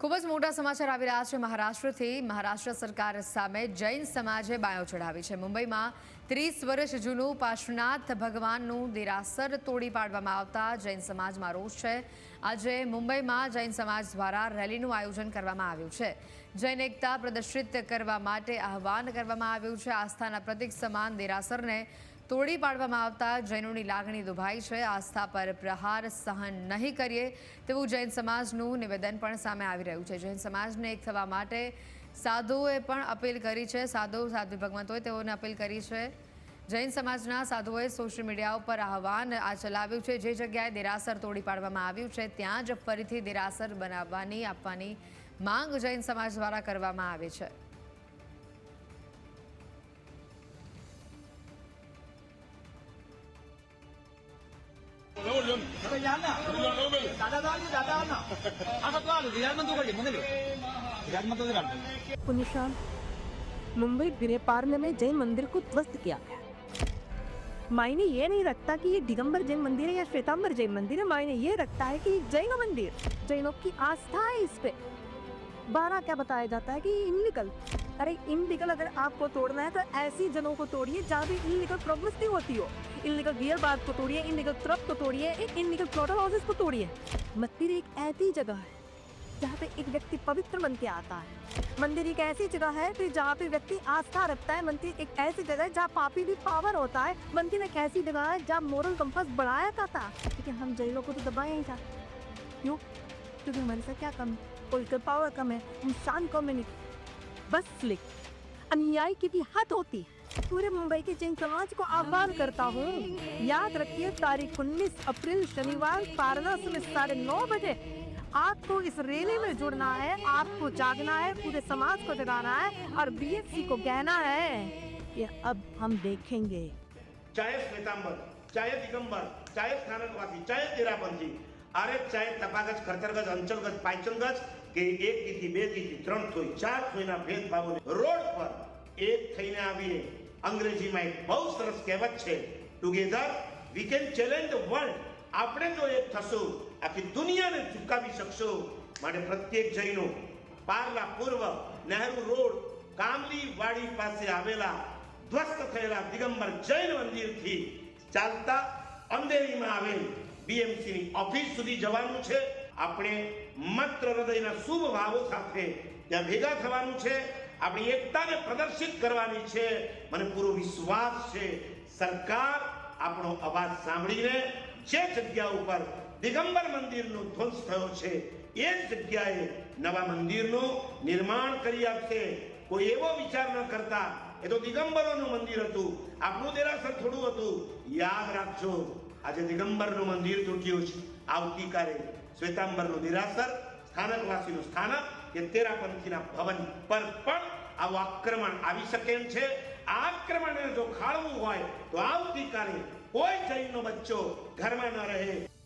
ખૂબ જ મોટા સમાચાર આવી રહ્યા છે મહારાષ્ટ્રથી. મહારાષ્ટ્ર સરકાર સામે જૈન સમાજે બાયો ચઢાવી છે. મુંબઈમાં ત્રીસ વર્ષ જૂનું પાર્શ્વનાથ ભગવાનનું દેરાસર તોડી પાડવામાં આવતા જૈન સમાજમાં રોષ છે. આજે મુંબઈમાં જૈન સમાજ દ્વારા રેલીનું આયોજન કરવામાં આવ્યું છે. જૈન એકતા પ્રદર્શિત કરવા માટે આહવાન કરવામાં આવ્યું છે. આસ્થાના પ્રતિક સમાન દેરાસરને તોડી પાડવામાં આવતા જૈનોની લાગણી દુભાઈ છે. આસ્થા પર પ્રહાર સહન નહીં કરીએ તેવું જૈન સમાજનું નિવેદન પણ સામે આવી રહ્યું છે. જૈન સમાજને એક થવા માટે સાધુઓએ પણ અપીલ કરી છે. સાધુ, સાધ્વી ભગવંતોએ તેઓને અપીલ કરી છે. જૈન સમાજના સાધુઓએ સોશિયલ મીડિયા ઉપર આહવાન આ ચલાવ્યું છે. જે જગ્યાએ દેરાસર તોડી પાડવામાં આવ્યું છે, ત્યાં જ ફરીથી દેરાસર બનાવવાની, આપવાની માંગ જૈન સમાજ દ્વારા કરવામાં આવી છે. मुंबई भिने में जैन मंदिर को ध्वस्त किया। गया मायने ये नहीं रखता कि ये दिगंबर जैन मंदिर है या श्वेतांबर जैन मंदिर है, मायने ये रखता है कि जैन मंदिर, जैनों की आस्था है इस पे। बारह क्या बताया जाता है कि इनकल अरे, इनलीगल अगर आपको तोड़ना है तो ऐसी जगहों को तोड़िए जहाँ भी इनलीगल प्रॉब्लम्स नहीं होती हो। इनलीगल बियर बार को तोड़िए, इनलीगल ट्रक को तोड़िए इनलीगल प्लॉटर हाउसेस को तोड़िए। मंदिर एक ऐसी जगह है, जहाँ पे एक व्यक्ति पवित्र बन के आता है। मंदिर एक ऐसी जगह है कि जहाँ पे व्यक्ति आस्था रखता है। मंदिर एक ऐसी जगह है जहाँ पापी भी पावर होता है। मंदिर एक ऐसी जगह है जहाँ मोरल कंपास बढ़ाया जाता लेकिन हम जैनों को तो दबाया ही था क्यों? क्योंकि हमारे साथ क्या कम? है पोलिटिकल पावर कम है। इंसान कम है नहीं। बस स्लिक अनुयायी की भी हद होती है। पूरे मुंबई के जैन समाज को आह्वान करता हूँ, याद रखिए तारीख उन्नीस अप्रैल, शनिवार वाराणसी में साढ़े नौ बजे। आपको इस रैली में जुड़ना है, आपको जागना है, पूरे समाज को जगाना है और बीएससी को कहना है कि अब हम देखेंगे। चाहे श्वेतांबर चाहे दिगंबर, चाहे स्थानकवासी, चाहे અરે ચાહે તપાગજ, ખર્ચરગજ, અંચલગજ પાંચલગજ કે એક દીથી બે દીથી ત્રણ થોઈ ચાર થોઈના ભેદભાવોને રોડ પર એક થઈને આવીએ. અંગ્રેજીમાં એક બહુ સરસ કહેવત છે together we can challenge the world આપણે જો એક થશું, આખી દુનિયાને ચૂકાવી શકશું. માટે પ્રત્યેક જૈનો પારલા પૂર્વ નહેરુ રોડ કામલી વાડી પાસે આવેલા ધ્વસ્ત થયેલા દિગંબર જૈન મંદિરથી ચાલતા અંધેરીમાં આવેલ બીએમસીની ઓફિસ સુધી જવાનું છે. આપણે માત્ર હૃદયના શુભ ભાવો સાથે ત્યાં ભેગા થવાનું છે. આપણી એકતાને પ્રદર્શિત કરવાની છે. મને પૂરો વિશ્વાસ છે. સરકાર આપણો અવાજ સાંભળીને જે જગ્યા ઉપર દિગંબર મંદિરનો ધ્વંસ થયો છે, એ જ જગ્યાએ નવા મંદિરનું નિર્માણ કરી આપશે. કોઈ એવો વિચાર ન કરતા. એ તો દિગંબરોનું મંદિર હતું. આપણું દેરાસર થોડું હતું. યાદ રાખજો. આજે દિગંબરનું મંદિર તૂટ્યું છે. આવતીકાલે શ્વેતાંબરનું દેરાસર સ્થાનકવાસીનું સ્થાનક, કે તેરાપંથીના ભવન પર પણ આવું આક્રમણ આવી શકે એમ છે. આ આક્રમણને જો ખાળવું હોય, તો આવતીકાલે કોઈ જૈનનો બચ્ચો ઘરમાં ન રહે.